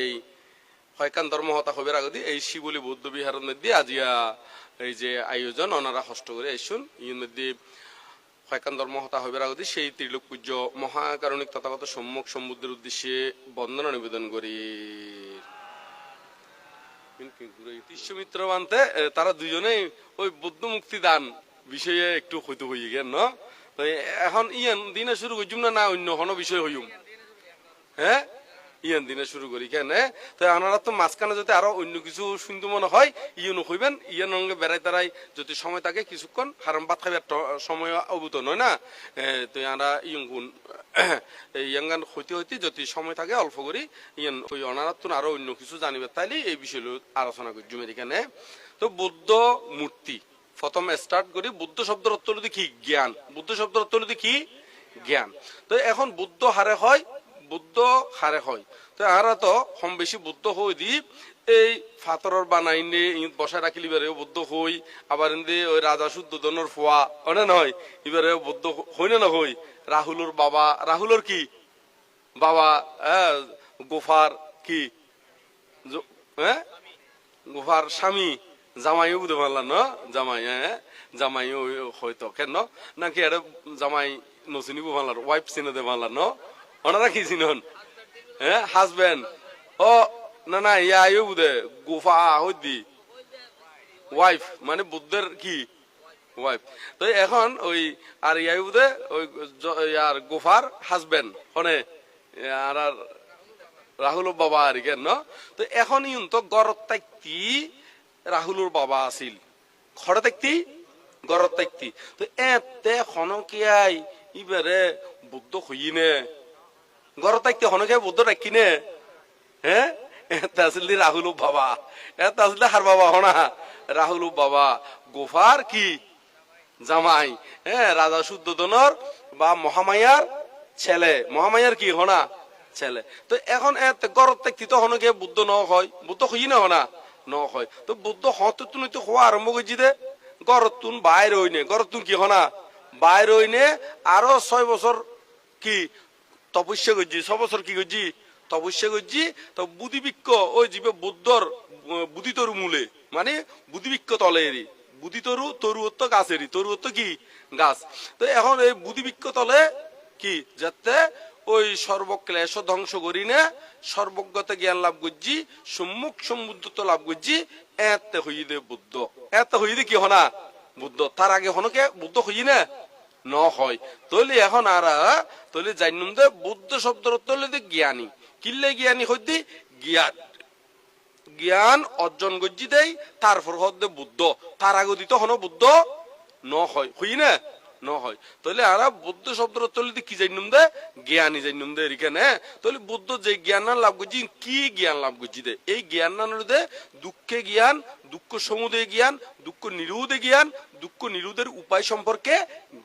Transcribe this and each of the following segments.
এই হয়কান ধর্ম হতা হবের আগদি এই শিবলি বৌদ্ধ বিহারের মধ্যে আজিয়া এই যে আয়োজন ওনারা হষ্ট করে আইসুন। ইর মধ্যে হয়কান ধর্ম হতা হবের আগদি সেই ত্রিলোক পূজ্য মহাকারণিক তথাগত সম্মুখ সমুদ্রের উদ্দেশ্যে বন্দনা নিবেদন করি। মানতে তারা দুজনেই ওই বুদ্ধ মুক্তি দান বিষয়ে একটু হইতে হয়ে গেল ন? তো এখন ইয়ান দিনে শুরু করছুম না না অন্য কোনো বিষয় হইম? হ্যাঁ? ইয়ান দিনে শুরু করি, কেন? তো আনারা তো মাঝখানে যদি আরও অন্য কিছু শুনতে মনে হয় ইয়ন হইবেন ইয়ান অঙ্গে বেড়াই তারাই যদি সময় থাকে কিছুক্ষণ হারাম ভাত খাইবার সময় অবুত নয় না? তো গুণ ইয়াঙ্গান হইতে হইতে যদি সময় থাকে অল্প করি, ইয়ান ওই অনারাত আরও অন্য কিছু জানিবে তাইলে এই বিষয় আলোচনা করছি এখানে তো বুদ্ধ মূর্তি, প্রথম স্টার্ট করি, বুদ্ধ শব্দের অর্থ কি? জ্ঞান। বুদ্ধ শব্দের অর্থ কি? জ্ঞান। তো এখন বুদ্ধ হারে হয় বুদ্ধ হারে হয়। তো আরা তো কম বেশি বুদ্ধ হই দি, এই ফাতরর বানাইনে ইঁত বসায় রাখিলি এবারে বুদ্ধ হই। আবার এনে ওই রাজা শুদ্ধদনের ফোয়া অনে নয় এবারে বুদ্ধ হই না হই রাহুলর বাবা, রাহুলর কি? বাবা হ্যাঁ গোফার কি? হ্যাঁ? গুফার স্বামী, জামাইও বুঝতে পারলাম, না? জামাই হ্যাঁ? জামাইও হয়তো, কেন? নাকি এটা জামাই নচিনিব পারলাম, ওয়াইফ চিনে দে পারলাম, ন? ওনারা কি চিনন? হ্যাঁ হাজবেন্ড ও, না না, ইয়া আইও বুধে গুফা হইদি ওয়াইফ মানে বুদ্ধের কি? ওয়াইফ তো এখন ওই, আর ইয়াই বুধে ওই ইয়ার গুফার হাজবেন্ড হনে? আর আর রাহুলের বাবা আর কেন তো এখন ইউন তো গরত তাইতি রাহুলের বাবা আছিল। ঘরে তাইতি গরত তাইতি তো এতে হনকিয়াই ইবারে বুদ্ধ হইনে। গরত তাইতে হনকিয়াই বুদ্ধ রাখিনে হ্যাঁ এটা আসলে রাহুল বাবা। এটা আসলে হার বাবা হনা রাহুল বাবা গোফার কি? জামাই। হ্যাঁ রাজা শুদ্ধদনর বা মহামায়ার ছেলে। মহামায়ার কি হনা ছেলে। তো এখন গরত থাকতি তো হনকে বুদ্ধ ন হয়। বুদ্ধ হই না হনা ন হয়। তো বুদ্ধ হতে তুন তো হওয়া আরম্ভ করছি দে। গরত তুন বাইর হইনে গরত কি হনা বাইর হইনে আরও ছয় বছর কি? তপস্যা করছি ছ বছর কি করছি তপস্যা করছি তো বুদ্ধিবিক্ষ ওই জীবে বুদ্ধর বুদ্ধি তরু মূলে মানে বুদ্ধিবিক্ষ তলে এরি। বুদ্ধি তরু তরু তো গাছেরই তরু তো কি? গাছ। তো এখন এই বুদ্ধিবিক্ষ তলে কি? যাতে ওই সর্বক্লেশ ধ্বংস করি না সর্বজ্ঞতা জ্ঞান লাভ করছি, সম্মুখ সমুদ্র লাভ করছি, এতে হই দে বুদ্ধ। এতে হই দে কি হনা? বুদ্ধ। তার আগে হনকে বুদ্ধ হই না ন হয় তৈলি এখন আর তৈলি জানুম দে বুদ্ধ শব্দের তৈলি দে জ্ঞানী। কিল্লে জ্ঞানী হইতে জ্ঞান জ্ঞান অর্জন গজ্জি দেই, তারপর হদ বুদ্ধ। তার আগে দিত হন বুদ্ধ ন হয় হই না? ন হয় বুদ্ধ কি দে? জ্ঞানী দে বুদ্ধ যে জ্ঞান লাভ করছি কি জ্ঞান লাভ দে? এই জ্ঞান দে দুঃখে জ্ঞান, দুঃখ সমুদয় জ্ঞান, দুঃখ জ্ঞান দুঃখ নিরুদের উপায় সম্পর্কে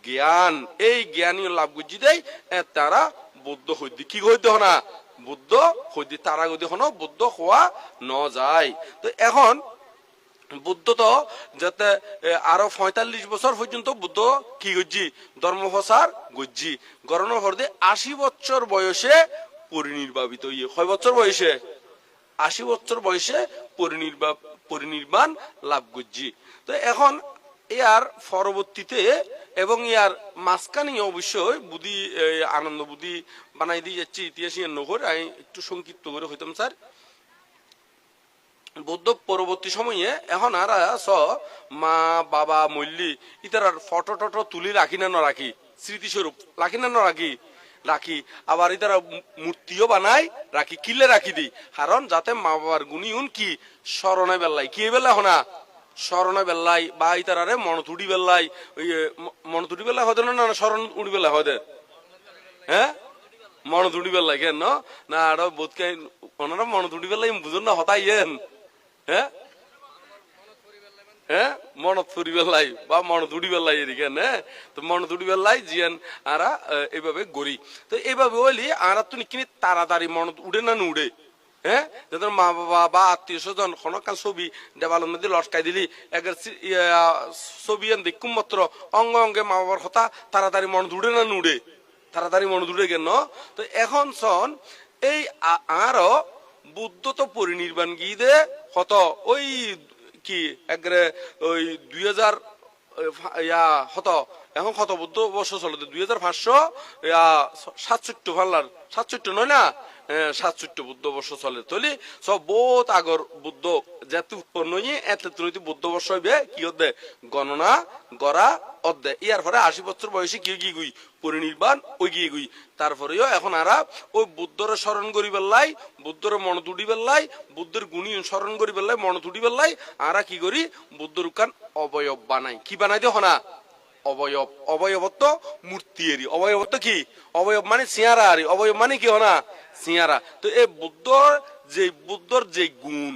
জ্ঞান। এই জ্ঞানী লাভ দেই, এ তারা বুদ্ধ হইতে কি হইতে হনা? বুদ্ধ হইতে তারা গতি হন, বুদ্ধ হওয়া ন যায়। তো এখন বুদ্ধ তো যাতে আরও পঁয়তাল্লিশ বছর পর্যন্ত বুদ্ধ কি গজ্জি ধর্ম প্রচার করছি গরমের হরদে আশি বছর বয়সে পরিনির্বাবিত ইয়ে কয় বছর বয়সে? আশি বছর বয়সে পরিনির্বা, পরিনির্বাণ লাভ গজ্জি তো এখন ইয়ার পরবর্তীতে এবং ইয়ার মাঝখানে অবশ্যই বুদ্ধি আনন্দ বুদ্ধি বানাই দিয়ে যাচ্ছি ইতিহাস নগর। আমি একটু সংক্ষিপ্ত করে হইতাম, স্যার। বুদ্ধ পরবর্তী সময়ে এখন আর স মা, বাবা, মল্লি ইতার ফটো টটো তুলি রাখি না রাখি স্মৃতিস্বরূপ রাখি না ন রাখি। রাখি আবার ইতারা মূর্তিও বানাই, রাখি, কিলে রাখি দি। কারণ যাতে মা বাবার গুণী উন কি? স্মরণে বেলায়। কি বেলা হনা? স্মরণে বেল্লাই বা ইতারারে মনতুড়ি বেল্লাই ওই এ, ম- মনতুড়ি বেল্লাই হতে না না স্মরণ উড়ি বেলা হতে? হ্যাঁ? মন তুড়ি বেল্লাই কেন? না আর বোধকে ওনারা মন তুড়ি বেল্লাই বুঝুন না হতাই হ্যাঁ? হ্যাঁ? মনত ফুরি বেলাই বা মন দুড়ি বেলাই এদিকে হ্যাঁ? তো মন দুড়ি বেলাই জিয়ান আরা এইভাবে গড়ি। তো এইভাবে হইলি আরা তো কিনি তাড়াতাড়ি মনত উড়ে না উড়ে হ্যাঁ? মা বাবা বা আত্মীয় স্বজন কোনো ছবি দেওয়ালের মধ্যে লটকাই দিলি, একের ছবি দেখুম মাত্র, অঙ্গ অঙ্গে মা বাবার কথা তাড়াতাড়ি মন উড়ে না নুড়ে? তাড়াতাড়ি মন উড়ে গেল তো এখন সন এই আরও বুদ্ধ তো পরিনির্বাণ গিয়ে হত ওই কি, একরে ওই দুই হাজার ইয়া হত এখন কত বুদ্ধ? বছর চলে দুই হাজার পাঁচশো সাতষট্টি ফাল্লার সাতষট্টি নয় না? সাতষট্টি বুদ্ধ বর্ষ চলে। তলি সব বহুত আগর বুদ্ধ যেতে উৎপন্ন হয়ে এত তুলতে বুদ্ধ বর্ষ হইবে, কি হতে গণনা, গড়া অর্ধে ইয়ার পরে আশি বছর বয়সে কি কি গুই? পরিনির্বাণ, ওই গিয়ে গুই? তারপরেও এখন আরা ওই বুদ্ধরে স্মরণ করি পেলাই বুদ্ধরে মন তুটি পেলাই বুদ্ধের গুণী স্মরণ করি পেলাই মন তুটি পেলাই আরা কি করি? বুদ্ধর কান অবয়ব বানাই। কি বানাই দেখো না অবয়ব, অবয়বত্ব মূর্তি এরি অবয়বত্ব কি? অবয়ব মানে সিয়ারা আরি অবয়ব মানে কি হনা? সিয়ারা তো এই বুদ্ধর যে বুদ্ধর যে গুণ,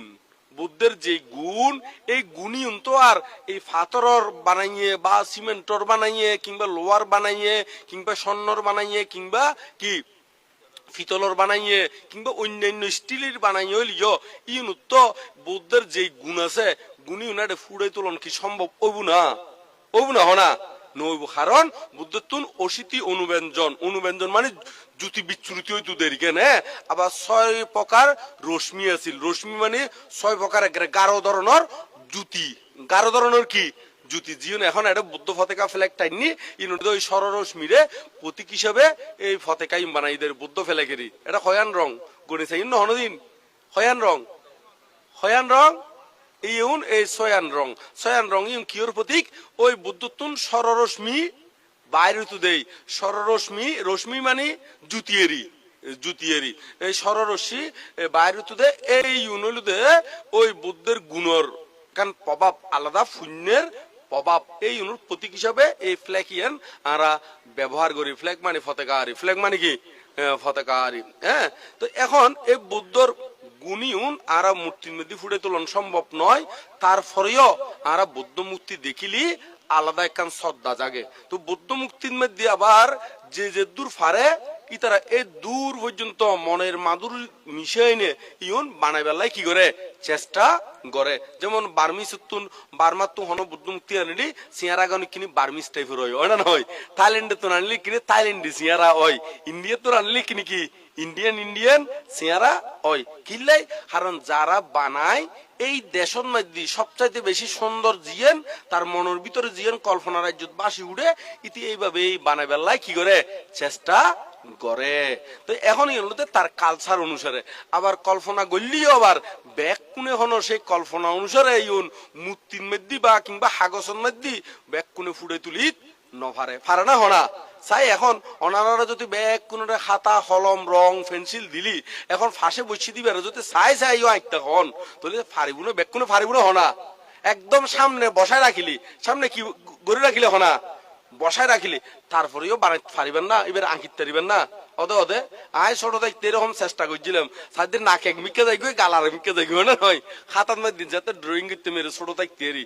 বুদ্ধের যে গুণ, এই গুণই তো আর এই ফাতরর বানাইয়ে বা সিমেন্টর বানাইয়ে কিংবা লোহার বানাইয়ে কিংবা স্বর্ণর বানাইয়ে কিংবা কি? ফিতলর বানাইয়ে কিংবা অন্যান্য স্টিলের বানাইয়ে লিও ইউন তো বুদ্ধের যে গুণ আছে গুণী উনারে ফুড়ে তোলন কি সম্ভব? ওবু না। ওবু না হনা? নইব কারণ বুদ্ধতুন অশীতি, অনুব্যঞ্জন। অনুব্যঞ্জন মানে জ্যোতি বিচ্ছুরিত হইতো দেরিকে নে আবার ছয় প্রকার রশ্মি আছিল। রশ্মি মানে ছয় প্রকার গাঢ় ধরনের জ্যোতি। গাঢ় ধরনের কি? জ্যোতি। জিওন এখন এটা বুদ্ধ ফতেকা ফ্ল্যাগ টাইনি ওই সররশ্মিরে প্রতীক হিসাবে এই ফতেকা ইম বানাইদের বুদ্ধ ফ্ল্যাগেরই এটা হয়ান রং। গণিত ইন্ন হনদিন। হয়ান রং। হয়ান রং? ইউন এই ছয়ান রং। ছয়ান রং ইউন কিয়র প্রতীক? ওই বুদ্ধতুন সররশ্মি বাইরে তো দেই। সররশ্মি রশ্মি মানে জুতিয়েরি জুতিয়েরি। এই সররশ্মি বাইরে তো দে এই ইউনলুদে ওই বুদ্ধের গুণর। কারণ প্রভাব আলাদা, শূন্যের প্রভাব। এই ইউনুর প্রতীক হিসাবে এই ফ্ল্যাগ ইয়ান আমরা ব্যবহার করি। ফ্ল্যাগ মানে ফতেকারি ফ্ল্যাগ মানে কি? ফতেকারি। হ্যাঁ তো এখন এই বুদ্ধর গুণিউন আরা মূর্তির মধ্যে ফুটে তোলন সম্ভব নয়, তারপরেও আরা বুদ্ধ মূর্তি দেখিলি আলাদা একখান শ্রদ্ধা জাগে। তো বুদ্ধ মুক্তির মধ্যে আবার যে যে দূর ফারে ইতারা এই দূর পর্যন্ত মনের মাদুর মিশিয়ে এনে ইউন বানাই বেলায় কি করে? চেষ্টা করে। যেমন বার্মিস তুন বার্মার তো হন বুদ্ধ মুক্তি আনিলি সিয়ারা গান কিনি বার্মিস টাইপের হয় না নয় থাইল্যান্ডে তো আনলি কিনে থাইল্যান্ডে সিয়ারা হয়। ইন্ডিয়া তো আনলি কিনি কি? ইন্ডিয়ান ইন্ডিয়ান সিয়ারা হয়। কিল্লাই কারণ যারা বানায়, এই দেশন মধ্যে সবচাইতে বেশি সুন্দর জিয়েন, তার মনের ভিতরে জিয়েন কল্পনা রাজ্য বাসি উঠে ইতি এইভাবে এই বানাই বেলায় কি করে? চেষ্টা করে। তো এখন এগুলোতে তার কালচার অনুসারে। আবার কল্পনা গল্লিও আবার ব্যাগ কোনে হন সেই কল্পনা অনুসারে ইউন মূর্তির মধ্যে বা কিংবা হাগসের মধ্যে ব্যাগ কোনে ফুটে তুলি নভারে। ফারে না হনা? চাই এখন অনারা যদি ব্যাগ কোন খাতা, কলম, রং, পেন্সিল দিলি, এখন ফাঁসে বসে দিবে যদি চাই চাই আঁকতে হন, তাহলে ফারিব না ব্যাগ কোনো ফারিব না হনা। একদম সামনে বসায় রাখিলি, সামনে কি গড়ে রাখিলে হনা? বসায় রাখিলি, তারপরেও বানাইতে পারিবেন না, এবার আঁকিতে পারিবেন না। অদে অদে, আয় ছোট দেখতে এরকম চেষ্টা করছিলাম। সারাদিন নাক এক মিকে গই গালার মিকে গই না নয়? খাতার মধ্যে যাতে ড্রয়িং করতে মেরে ছোট থাকতে এরি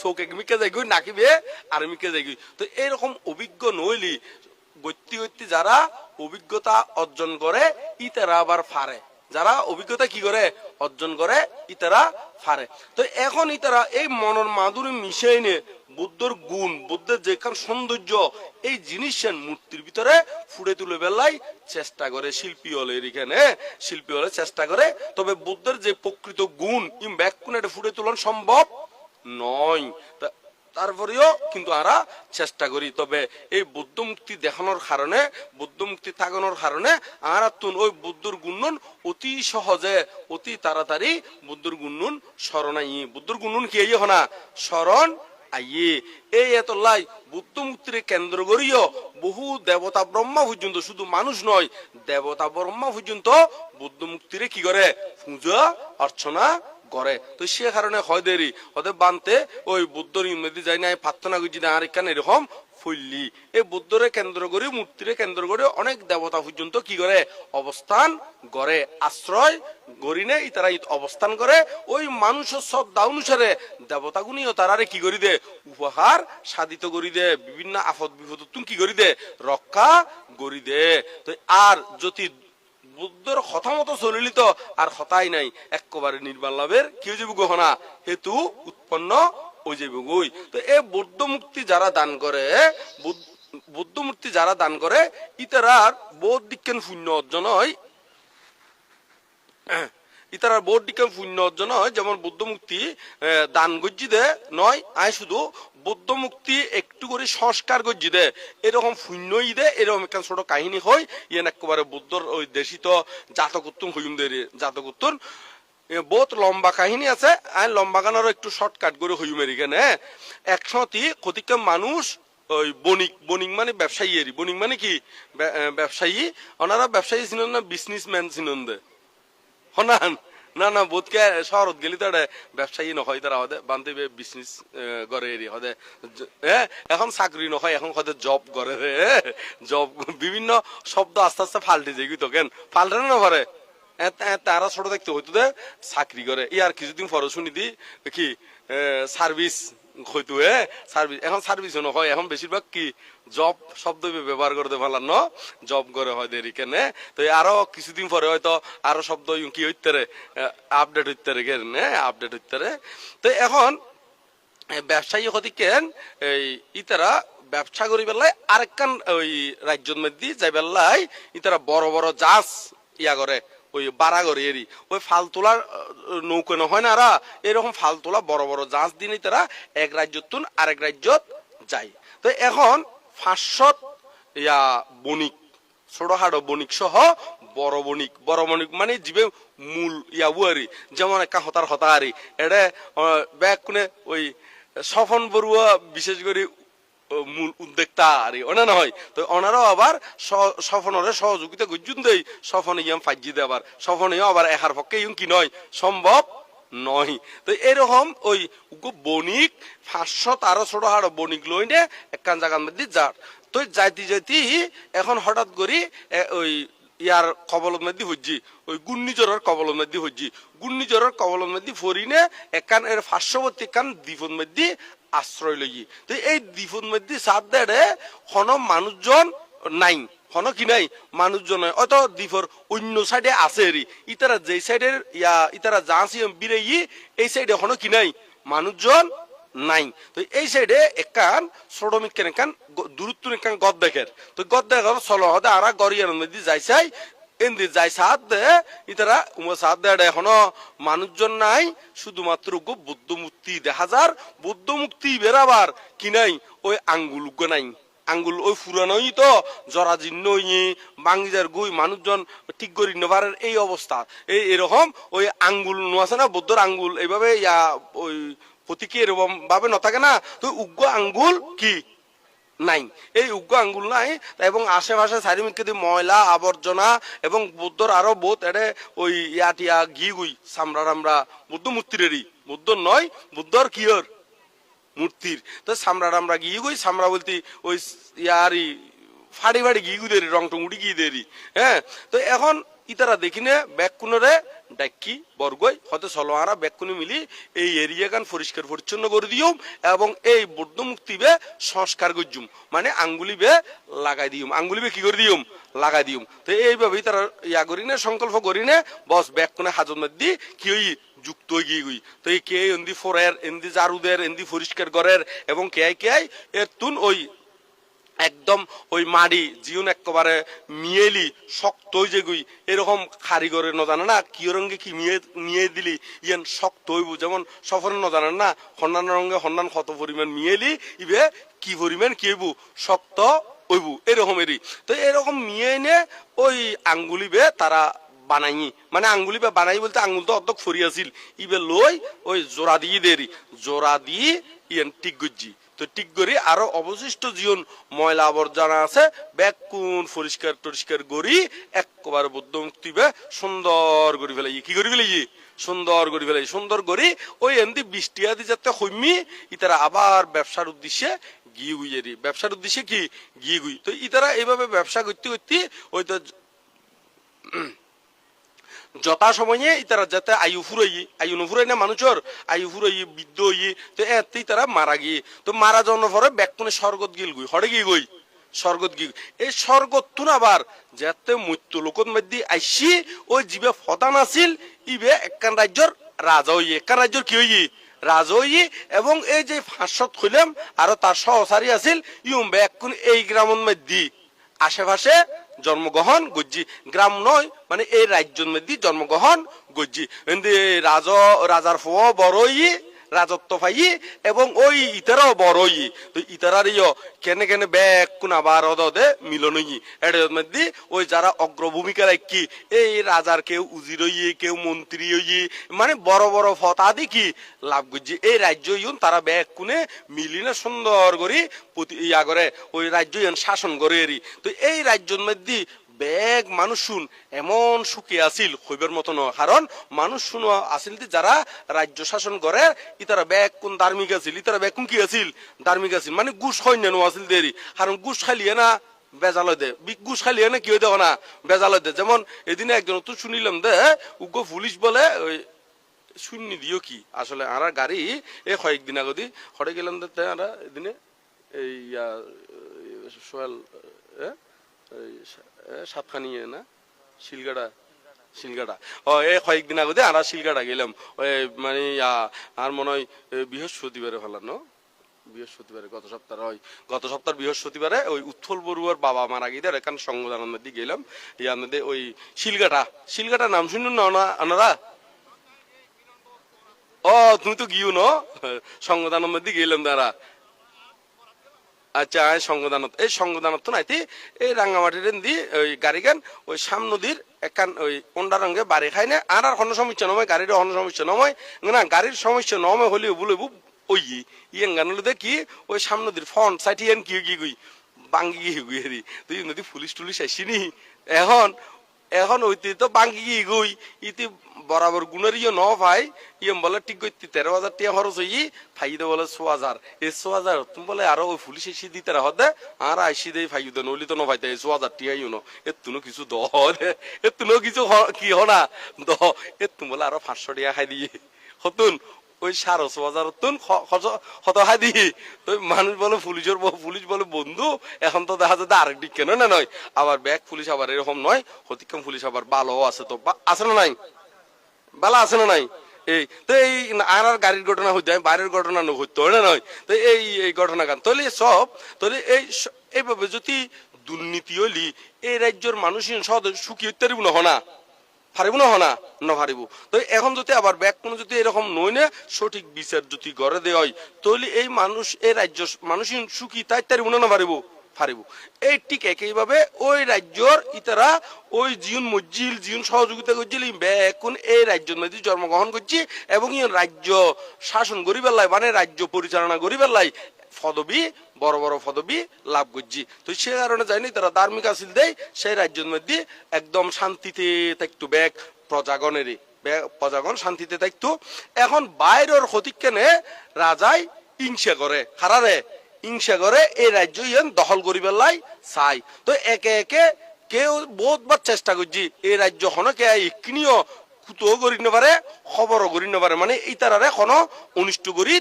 চোখ এক মিকে যাই গই নাকিবে আর মিকে গই তো এইরকম অভিজ্ঞ নইলি, গত্যি গত্যি যারা অভিজ্ঞতা অর্জন করে ই তারা আবার ফারে। যারা অভিজ্ঞতা কি করে? অর্জন করে, ইতারা ফারে। তো এখন ইতারা এই মনের মাধুরী মিশিয়ে নিয়ে বুদ্ধর গুণ, বুদ্ধের যেখান সৌন্দর্য, এই জিনিস মূর্তির ভিতরে ফুটে তুলে বেলায় চেষ্টা করে শিল্পী হলে এখানে, শিল্পী হলে চেষ্টা করে। তবে বুদ্ধের যে প্রকৃত গুণ, ইম ব্যাক কোন এটা ফুটে তোলানো সম্ভব নয়। তারপরেও কিন্তু আমরা চেষ্টা করি। তবে এই বুদ্ধ মুক্তি দেখানোর কারণে, বুদ্ধ মুক্তি থাকানোর কারণে আমরা তুন ওই বুদ্ধর গুণন অতি সহজে, অতি তাড়াতাড়ি বুদ্ধর গুণন স্মরণ বুদ্ধর গুণন কি এই হনা? স্মরণ আইয়ে, এই এতলাই বুদ্ধ মুক্তির কেন্দ্র করিও বহু দেবতা ব্রহ্মা পর্যন্ত শুধু মানুষ নয়, দেবতা ব্রহ্মা পর্যন্ত বুদ্ধ মুক্তিরে কি করে? পূজা, অর্চনা করে। তো সে কারণে হয় দেরি। ওদের বানতে ওই বুদ্ধ ইমেদি যাই না প্রার্থনা করছি না, আর এখানে এরকম ফুললি। এই বুদ্ধরে কেন্দ্র করে, মূর্তিরে কেন্দ্র করে, অনেক দেবতা পর্যন্ত কি করে? অবস্থান করে, আশ্রয় গরিনে তারা অবস্থান করে। ওই মানুষের শ্রদ্ধা অনুসারে দেবতাগুনিও তারারে কি করি দে উপহার সাধিত করি দে বিভিন্ন আফদ বিপদ তুমি কি করি দে রক্ষা করি দে তো আর যদি বুদ্ধর কথা মতো চলিলি তো আর হতাই নাই একেবারে নির্বাণ লাভের কি হয়ে যাবে গহনা হেতু উৎপন্ন হয়ে যাবে গই। তো এই বৌদ্ধ মুক্তি যারা দান করে বুদ্ধ- বুদ্ধ মূর্তি যারা দান করে, ইতারার বৌদ্ধ বিজ্ঞান শূন্য অর্জন হয়। ইতারা বোর্ড ডিকে পুণ্য অর্জন হয়, যেমন বুদ্ধ মুক্তি দান গজ্জি দে, নয়, আয় শুধু বৌদ্ধ মুক্তি একটু করে সংস্কার গজ্জি দে। এরকম পুণ্যই দে, এরকম একটা ছোট কাহিনী হয়। ইয়েন একেবারে বুদ্ধর ওই দেশিত জাতকুত্তুন হইম দে জাতকুত্তুন এ বহুত লম্বা কাহিনী আছে। আর লম্বা গানারও একটু শর্টকাট করে হইম এখানে একসাথে কতিকা মানুষ ওই বণিক বণিক মানে ব্যবসায়ী এরি বণিক মানে কি? ব্যবসায়ী। ওনারা ব্যবসায়ী ছিলেন না বিজনেসম্যান ছিলেন দে। হনান না না বোধকে শহরত গেলি তো ব্যবসায়ী নয় তারা হদে বান্ধে বিজনেস করে এরি হদে এখন চাকরি নহয় এখন হদে জব করে জব বিভিন্ন শব্দ আস্তে আস্তে ফাল্টে যায় কি তোকেন ফাল্টে না এ, তারা ছোট দেখতে হইতো দে, চাকরি করে। ইয়ার কিছুদিন পরে শুনি দি কি সার্ভিস হইতো, এ, সার্ভিস, এখন সার্ভিসও নয় এখন বেশিরভাগ কি, জব শব্দ ব্যবহার করতে পারলাম ন, জব করে হয় দেরি কেনে। তো আরও কিছুদিন পরে হয়তো আরও শব্দ কি হইতে রে আপডেট হইতে রে, কেন আপডেট হইতে রে। তো এখন ব্যবসায়ী কেন, এই ইতারা ব্যবসা করি বেলায় আরেকখান ওই রাজ্যের মধ্যে যাই বেলায় ইতারা বড় বড় জাহাজ ইয়া করে। ওই বাড়া করে এরি। ওই ফাল তোলার নৌকা নহয় না আরা এরকম ফাল তোলা বড় বড় জাহাজ দিনে তারা এক রাজ্যত তুন আরেক রাজ্যত যায়। তো এখন ফাঁসশত ইয়া বণিক ছোট হাড়ো বণিক সহ বড় বণিক। বড় বণিক মানে জীবে মূল ইয়া বুয়ারি যেমন একা হতার হতাহারি। এটা ব্যাগ কোনে ওই সফন বড়ুয়া বিশেষ করে মূল উদ্যোক্তা আর ওনা নহয়, তো ওনারাও আবার সফনরে সহযোগিতা গুজুন দেই, সফনে ইয়াম ফাইজি দে আবার। সফনে আবার একার পক্ষে ইউম কি নয়, সম্ভব নয় তো এরকম ওই বণিক, পাঁচশো তারো ছোট হাড় বণিক লইনে একখান জায়গার মধ্যে যার। তো যাইতে যাইতে এখন হঠাৎ করি ওই ইয়ার কবলত মধ্যে হজ্জি ওই ঘূর্ণিঝড়ের কবলত মধ্যে হজ্জি ঘূর্ণিঝড়ের কবলত মধ্যে ফরিনে একান এর পার্শ্ববর্তী একান দ্বীপের মধ্যে আশ্রয় লই তো এই দ্বীপের মধ্যে সাত দেড়ে হন মানুষজন নাই, হন কি নাই? মানুষজন অত দ্বীপের অন্য সাইডে আছে এরি। ইতারা যেই সাইডের ইয়া, ইতারা যাঁছি বিরে এই সাইডে হন কি নাই? মানুষজন নাই। তো এই সাইডে একান শ্রমিক কেন একান দূরত্ব একান গদ দেখের তো গদ দেখার চলো হদে আরা গরিয়ার মধ্যে যাইছাই এন্দি যাই সাত দে, ইতারা উমা সাত দে এখনও মানুষজন নাই, শুধুমাত্র গো বুদ্ধ দেখা যার বুদ্ধ মুক্তি বেরাবার কি নাই, ওই আঙ্গুল গো নাই। আঙ্গুল ওই ফুরানোই তো জরা জীর্ণ হইয়ে বাঙ্গিজার গুই মানুষজন ঠিক করি নেবারের এই অবস্থা। এই এরকম ওই আঙ্গুল নো আছে না, বুদ্ধর আঙ্গুল, এইভাবে ইয়া ওই প্রতীকী এরকম ভাবে নথাকে না, তো উগ্র আঙ্গুল কি? নাই। এই উগ্র আঙ্গুল নাই এবং আশেপাশে চারিমিকে ময়লা, আবর্জনা এবং বুদ্ধর আরও বোধ এডে ওই ইয়াটিয়া ঘি গুই সামরা রামরা বুদ্ধ মূর্তিরেরই বুদ্ধ নয় বুদ্ধর কিয়র মূর্তির তো সামরা রামরা গিয়ে গই সামরা বলতে ওই ইয়ারি ফাড়ি ফাড়ি গিয়ে গুই দেরি রং টং উড়ি গিয়ে দেরি হ্যাঁ তো এখন ইতারা দেখিনে ব্যাকুনরে ডাক্কি বরগই হতে সলোয়ারা ব্যাকুনি মিলি এই এরিয়া গান পরিষ্কার পরিচ্ছন্ন করে দিউম এবং এই বৌদ্ধ মুক্তি বে সংস্কার করজুম। মানে আঙ্গুলি বে লাগাই দিউম আঙ্গুলি বে কি করে দিউম লাগাই দিউম তো এইভাবেই তারা ইয়া করি না, সংকল্প করি না, বস ব্যাকুনে হাজত মধ্যে কি হই? যুক্ত হয়ে গিয়ে গই। তো এই কে এন্দি ফোরের, এন্দি জারুদের, এন্দি পরিষ্কার করের এবং কে কে এর তুন ওই একদম ওই মাড়ি, জিউন একেবারে মিয়েলি, শক্ত হয়ে যে গুই, এরকম কারিগরে ন জানে না? কি রঙে কি মিয়ে মিয়ে দিলি? ইয়ান শক্ত হইব, যেমন সফরে ন জানেন না? হন্নান রঙে হন্নান কত পরিমাণ মিয়েলি, ইবে কি পরিমাণ কি হইব? শক্ত হইব, এরকমেরই। তো এরকম মিয়ে এনে ওই আঙ্গুলিবে তারা বানাই মানে আঙ্গুলি বা বানাই বলতে আঙ্গুল তো অর্ধক ফরি আছিল ইবে লই ওই জোড়া দিয়ে দেরি। জোড়া দিয়ে ইয়ান টিক তো করি আরও অবশিষ্ট জীবন ময়লা আবর্জনা আছে, ব্যাগ, কোন, পরিষ্কার টরিষ্কার করি একবার বুদ্ধ মুক্তি বে সুন্দর করে ফেলাই কি করি ফেলাই সুন্দর করে ফেলাই সুন্দর করি ওই এমনি বৃষ্টি আদি যাতে হইমি, ইতারা আবার ব্যবসার উদ্দেশ্যে গিয়ে গুইয়েরি ব্যবসার উদ্দেশ্যে কি? গি গুই। তো ইতারা এইভাবে ব্যবসা করতে করতে ওই তো যথা সময়ে ইতারা যাতে আয়ু ফুরাই আয়ু নুফুরাই না মানুষের আয়ু ফুরাই বৃদ্ধ হই তো এতেই তারা মারা গিয়ে তো মারা যাওয়ার পরে ব্যাকুনে স্বর্গত গিল গই হরে গিয়ে গই স্বর্গত গিয়ে এই স্বর্গত তুন আবার যাতে মৃত্যু লোকত মধ্যে আইসি ওই জীবে ফতান আছিল ইবে একখান রাজ্যর রাজা হই একখান রাজ্যর কি হই রাজা হই এবং এই যে ফাঁসত হইলাম আর তার সহচারী আছিল ইউম ব্যাকুন এই গ্রামের মধ্যে। আশেপাশে জন্মগ্রহণ গজ্জি। গ্রাম নয় মানে এই রাজ্যের মধ্যে জন্মগ্রহণ গজ্জি। রাজ রাজার ফ বড়ই রাজত্ব পাই এবং ওই ইতারাও বড়ই তো ইতারার ইয় কেনে কেনে ব্যাগ, কোন আবার মিলন হই এটার মধ্যে ওই যারা অগ্রভূমিকা রাখি এই রাজার কেউ উজির হইয়ে, কেউ মন্ত্রী হইয়ে মানে বড় বড় ফতা দেখি লাভ করছি। এই রাজ্য ইউন তারা ব্যাগ কোনে মিলিনে সুন্দর করে ইয়া করে, ওই রাজ্য শাসন করে এরি। তো এই রাজ্যের মধ্যে বেগ মানুষ শুন, এমন সুখী আছিল হইবার মতো নয়। কারণ মানুষ শুন আছিল যারা রাজ্য শাসন করে ইতারা ব্যাগ কোন ধার্মিক আছিল ইতারা ব্যাগ কোন কি আছিল? ধার্মিক আছিল। মানে গুস হয় না আছিল দেরি। কারণ গুস খালিয়ে না বেজাল দে গুস খালিয়ে না কি হয়ে দেখো না, বেজাল দে যেমন এদিনে একজন তো শুনিলাম দে উগ্র পুলিশ বলে, ওই শূন্য দিও কি? আসলে আর গাড়ি এই কয়েকদিন আগদি হরে গেলাম দে আরা এদিনে এই সোয়াল এ? এই সা- এ, সাতখানি না? শিলগাড়া। শিলগাড়া। ও এই কয়েকদিন আগতে আমরা শিলগাড়া গেলাম। মানে আর মনে হয় বৃহস্পতিবারে ফেলানো বৃহস্পতিবারে গত সপ্তাহে ওই গত সপ্তাহ বৃহস্পতিবারে ওই উৎফল বড়ুয়ার বাবা মারা গিয়ে এখান সংবিধানের মধ্যে গেলাম। ইয়ার মধ্যে ওই শিলগাটা শিলগাটা নাম শুনুন না ওনা- ওনারা ও তুমি তো গিয়েও ন? সংবিধানের মধ্যে গেলাম তারা আচ্ছা সংবিধানত এই সংবিধানত তো নাইতি, এই রাঙ্গামাটির দি, ওই গাড়ি ওই সাম নদীর একখান ওই অন্ডা রঙে বাড়ি খাই না, আর আর কোনো সমস্যা নয় গাড়ির কোনো সমস্যা নয় না, গাড়ির সমস্যা নয় হলে বলে ওই, ইয়েন গান হলে দেখি, ওই সাম নদীর ফন সাইটি এন কি কি গুই বাঙ্গি গিয়ে গুই হেরি তুই নদী পুলিশ টুলিশ আসিনি এখন এখন ওইতে তো বাঙ্গি গুই ইতি বরাবর গুণের ইয়ে ন ভাই ইয়ে বলে ঠিক করতে তেরো হাজার টাকা খরচ হই ফাই দে বলে ছ হাজার। এই ছ হাজার, তুমি বলে আরও ওই পুলিশ এসে দিতে রাহ দে, আর আইসি দে ফাই দে নলি তো নভাইতে এই ছ হাজার টিয়া ইউনো এ তুনো কিছু দ দে, এ তুনো কিছু কি হনা? দ, এ তুমি বলে আরও পাঁচশো টাকা খাই দিয়ে হতুন ওই সাড়ে ছ হাজার তুন হত খাই দিয়ে তো মানুষ বলে পুলিশের পুলিশ বলে, বন্ধু, এখন তো দেখা যায় আরেক দিক কেন না নয়? আবার ব্যাগ পুলিশ আবার এরকম নয় হতিকম পুলিশ আবার ভালো আছে তো আছে না নাই? বালা আছে না নাই? এই, তো এই আর আর গাড়ির ঘটনা হইতে হয়, বাইরের ঘটনা হইতে হয় না নয়? তো এই এই ঘটনা গান তাহলে সব, তাহলে এই এইভাবে যদি দুর্নীতি হইলি, এই রাজ্যের মানুষ সুখী হইতে পারিব না হনা পারিব না, হনা না পারিব তো এখন যদি আবার ব্যাগ কোনো যদি এরকম নই না, সঠিক বিচার যদি গড়ে দেয় হয়, তাহলে এই মানুষ, এই রাজ্য মানুষ সুখী, তাই তারিব না না পারিব পারিব এই ঠিক একইভাবে ওই রাজ্যর ইতারা, ওই জিউন মজ্জিল, জিউন সহযোগিতা করছিল এখন এই রাজ্যের নদী জন্মগ্রহণ করছি, এবং রাজ্য শাসন করিবার লাই মানে রাজ্য পরিচালনা করিবার লাই পদবি বড় বড় পদবি লাভ করছি। তো সে কারণে যায়নি তারা ধার্মিক আসিল দেয় সেই রাজ্যের মধ্যে একদম শান্তিতে থাকতো, ব্যাগ প্রজাগণেরই প্রজাগণ শান্তিতে থাকতো। এখন বাইরের হতিকেনে রাজাই হিংসা করে। হারারে হিংসা করে, এই রাজ্য ইয়েন দখল করিবার লাই চাই। তো একে একে কেউ বহুতবার চেষ্টা করছি, এই রাজ্য হনকে ইকিনিও কুতো করি পারে, খবরও করি পারে। মানে এই তারারে কোনো অনিষ্ট করি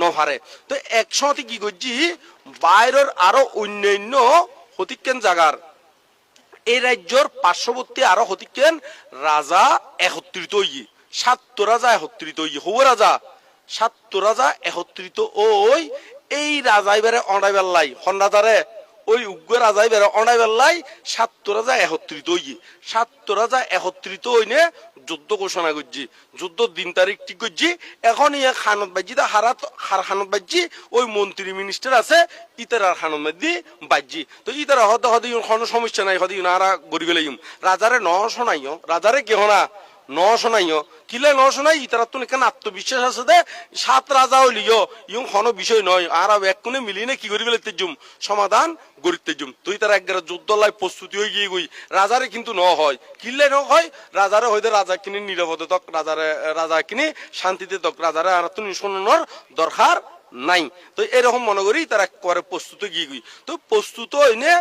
নভারে। তো একসাথে কি করছি? বাইরের আরও অন্যান্য হতিকেন জাগার। এই রাজ্যর পার্শ্ববর্তী আরও হতিকেন রাজা একত্রিত হইয়ে সাত রাজা একত্রিত হইয়ে হো রাজা। সাত রাজা একত্রিত ওই এই রাজা এবারে অনাইবার লাই হন রাজারে ওই উগ্র রাজা এবারে অনাই লাই সাত রাজা একত্রিত হইয়ে। সাত রাজা একত্রিত হইনে যুদ্ধ ঘোষণা করছি। যুদ্ধ দিন তারিখ ঠিক করছি। এখন ইয়ে খানত বাজি দা, হারাত, হার খানত বাজি, ওই মন্ত্রী মিনিস্টার আছে ইতারার খানত বাজি বাজি। তো ইতারা হতে হতে কোনো সমস্যা নাই, হতে ইনারা গরিবে লাগিম রাজারে ন শোনাইও, রাজারে কেহ না। ন শোনাইও কিলে ন শোনাই ইতারা তো এখানে আত্মবিশ্বাস আছে দে। সাত রাজা হইলিও। ইয়ং কোনো বিষয় নয়। আর এক কোনে মিলিয়ে কি করি ফেলতে জুম। সমাধান গরিতে জুম। তুই তার একগারে যুদ্ধ লাই প্রস্তুতি হয়ে গিয়ে গই। রাজারে কিন্তু ন হয়। কিলে ন হয়, রাজারে হয়তো রাজা কিনে নিরাপদে তক রাজারে, রাজা কিনে, শান্তিতে তক রাজারে আর তুমি শোনানোর দরকার নাই। তো এরকম মনে করি তারা করে প্রস্তুত গিয়ে গই। তো প্রস্তুত হইনে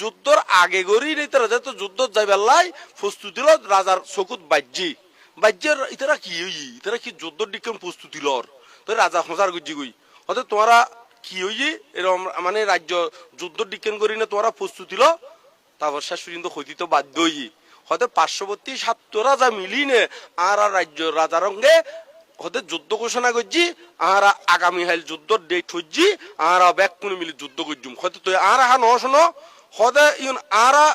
যুদ্ধর আগে গড়ি নেই তারা যাতে যুদ্ধ যাইবার লাই প্রস্তুতি রাজার চকুত বাজ্যি। বাজ্যের ইতারা কি হই? ইতারা কি যুদ্ধর দিকে প্রস্তুতি লর তো রাজা খোঁজার গুজি গই। হয়তো তোমরা কি হই? এরকম মানে রাজ্য যুদ্ধর দিকে করি না তোমরা প্রস্তুতি ল তারপর শেষ পর্যন্ত হইতে তো বাধ্য হই। হয়তো পার্শ্ববর্তী সাত রাজা মিলিনে আর আর রাজ্য রাজারঙ্গে হতে যুদ্ধ ঘোষণা করছি আর আগামী হাইল যুদ্ধ ডেট হচ্ছি আর ব্যাক কোন মিলি যুদ্ধ করছুম। হয়তো তুই আর আহা ন হদে ইউন আরা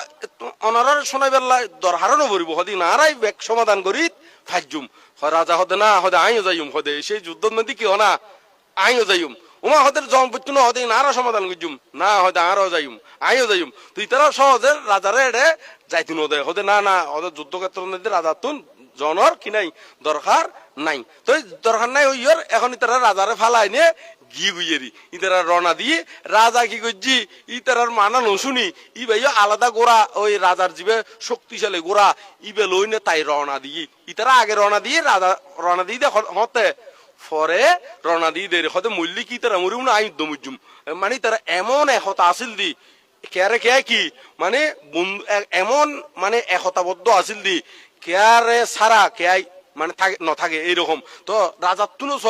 অনারার শোনাই বেল্লাই দরহারও নবরিব হদি নারাই বেক সমাধান করি ফাইজুম হয় রাজা হদে না, হদে আইও যাইম হদে সেই যুদ্ধ মধ্যে কি হনা আইও যাইম উমা হদের জম বুঝতো না হদে নারা সমাধান করজুম না, হদে আরও যাইম আইও যাইম তুই তারা সহজে রাজারে এড়ে যাইতুন হদে। হদে না না, হদে যুদ্ধক্ষেত্র মধ্যে রাজা তুন জনর কি নাই দরকার নাই। তো দরকার নাই হইয়র এখন তারা রাজারে ফালাই নিয়ে গিয়ে গুইয়েরি। ইতারা রনা দিয়ে রাজা কি করছি? ইতারার মানা নশুনি। ই ভাই আলাদা গোড়া, ওই রাজার জীবে শক্তিশালী গোড়া। ইবে লই নে তাই রওনা দিয়ে ইতারা আগে রওনা দিয়ে রাজা রওনা দিয়ে হতে পরে রওনা দিয়ে দেরি হতে মূল্য কি তারা মরিম না আইন দমুজুম মানে তারা এমন একতা আসিল দি। কেয়ারে কে কি? মানে এমন মানে একতাবদ্ধ আসিল দি। কেয়ারে সারা কেয়াই মানে থাকে নথাকে এইরকম। তো রাজার স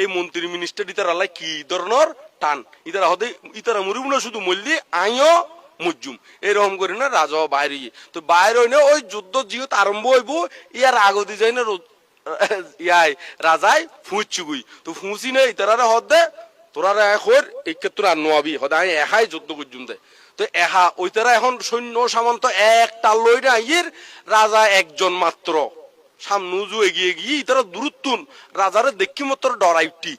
এই মন্ত্রী মিনিস্টার ইতার আল্লাহ কি ধরনের টান? ইতারা হতে, ইতারা মরিব না শুধু মল্লি, আইও মুজুম এরকম করি না রাজা বাইরে তো বাইরে হইনে ওই যুদ্ধ যেহেতু আরম্ভ হইব, ইয়ার আগতি যাই না ইয়াই রাজাই ফুঁচুগুই। তো ফুঁচি নেই ইতারা হদে তোরা এখন এই ক্ষেত্রে আর নোয়াবি হদায় একাই যুদ্ধ করছুন দে তো এহা, ওইতারা এখন সৈন্য সামন্ত একটা লইরে আইয়ের রাজা একজন মাত্র। সামনুজু এগিয়ে গিয়ে ইতারা দূরত্বন রাজারে দেখি মাত্র ডরাই উঠি।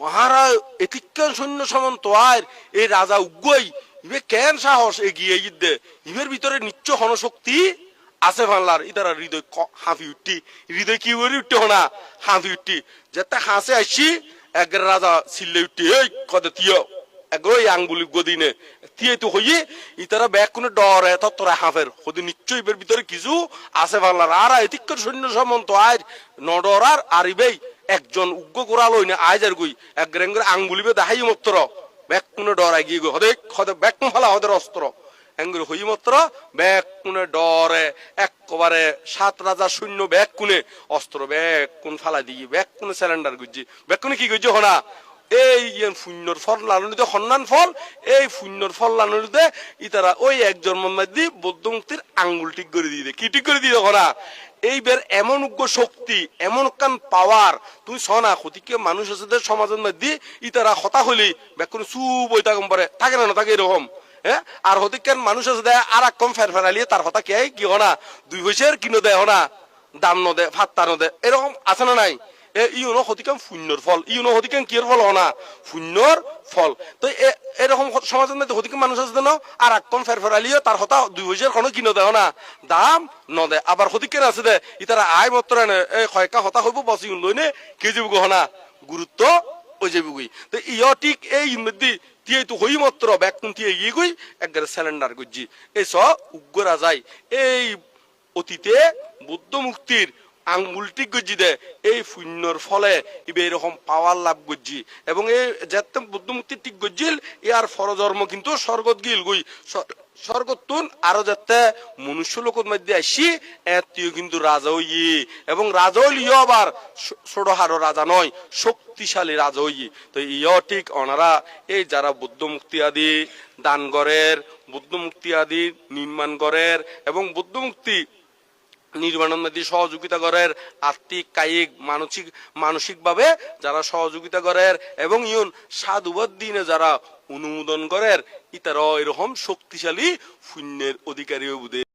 মহারা এতিকান সৈন্য সামন্ত আর এই রাজা উগ্গই, ইবে কেন সাহস এগিয়ে দে ইবের ভিতরে নিচ্চ হনশক্তি আছে ভাল্লার ইতারা হৃদয় হাঁফি উঠি। হৃদয় কি করে উঠতে হনা? হাঁফি উঠি। যেতে হাসে আসি এক রাজা সিল্লে উঠি, এই, কদে তিয়। এক ওই আঙ্গুলি গদিনে তিয়ে তো হইয়ে ইতারা ব্যাগ কোনো ডরে তত্তরা হাফের। হদি নিশ্চয়ই ইবের ভিতরে কিছু আছে ভাল্লার। আর এতিকর সৈন্য সামন্ত, আয় নডরার আরিবেই। একজন উগ্র কোরাল হইনে আয় যার গুই। এক রেঙ্গের আঙ্গুলিবে দেখাই মাত্র। ব্যাগ কোনো গো। হদে হদে ব্যাগ ফালা হদের অস্ত্র। হই মাত্র, ব্যাগ কোনে ডরে। একবারে সাত রাজা শূন্য ব্যাগ কোনে। অস্ত্র ব্যাগ কোন ফালা দিয়ে, ব্যাগ কোনে সিলিন্ডার গুজি ব্যাগ কোনে কি গুজি হনা? এই শূন্যর ফল লালনিতে সন্ধান ফল, এই শূন্যর ফল লালনিতে ইতারা ওই একজন মধ্যে বৌদ্ধ মুক্তির আঙ্গুল ঠিক করে দিয়ে দে। কি ঠিক করে দিয়ে না এইবার এমন উগ্র শক্তি, এমন কান পাওয়ার তুই শোনা ক্ষতিকে মানুষ আছে সমাজের মধ্যে ইতারা হতা হইলি বেকুন চুপ ওই থাকুম পারে, থাকে না না থাকে এরকম হ্যাঁ? আর হতিকেন মানুষ আছে দেয় আর এক কম ফের ফেরালিয়ে তার হতা কে কি হনা? দুই পয়সার কিনো দেয় হনা? দাম নদে ফাত্তা নদে এরকম আছে না নাই? এ, ইউনো হতিকাম শূন্যর ফল। ইউনো হতিকাম কিয়ের ফল হনা? শূন্যর ফল। তো এ- এরকম সমাজের মধ্যে হতিকাম মানুষ আছে দেন আর এক কম ফের ফেরালিয়ে তার হতা দুই পয়সার কোনো কিনো দেয় না দাম নদে। আবার হতিকেন আছে দে ইতারা আয় মত্র এই কয়কা হতা হইব বসি লইনে কে যাব গহনা গুরুত্ব ওই যাবি গুই তো ইয় ঠিক এই মধ্যে তিয়ে তো হই মাত্র ব্যাগ কোন তিয়ে গিয়ে গুই একবারে সিলিন্ডার গুজি এই স উগ্র যায় এই অতীতে বুদ্ধ মুক্তির আঙ্গুলটি গজি দে এই শূন্যর ফলে ইবে এরকম পাওয়ার লাভ গজি এবং এই যেতে বুদ্ধ মুক্তি ঠিক গজিল ইয়ার ফরজন্ম কিন্তু স্বর্গত গিল গই। স্বর্গতুন আরও যাতে মনুষ্য লোকের মধ্যে আসি, এতিও কিন্তু রাজা হই। এবং রাজা হইলিও আবার ছ- ছোট হারো রাজা নয়, শক্তিশালী রাজা হই। তো ইয় ঠিক ওনারা এই যারা বুদ্ধ মুক্তি আদি দান গড়ের বুদ্ধ মুক্তি আদি নির্মাণ গড়ের এবং বুদ্ধ মুক্তি নির্মাণের মধ্যে সহযোগিতা করের আর্থিক কায়িক, মানসিক, মানসিকভাবে যারা সহযোগিতা করের এবং ইউন সাধুবাদ দিনে যারা অনুমোদন করের ইতারা এরকম শক্তিশালী শূন্যের অধিকারী বুধে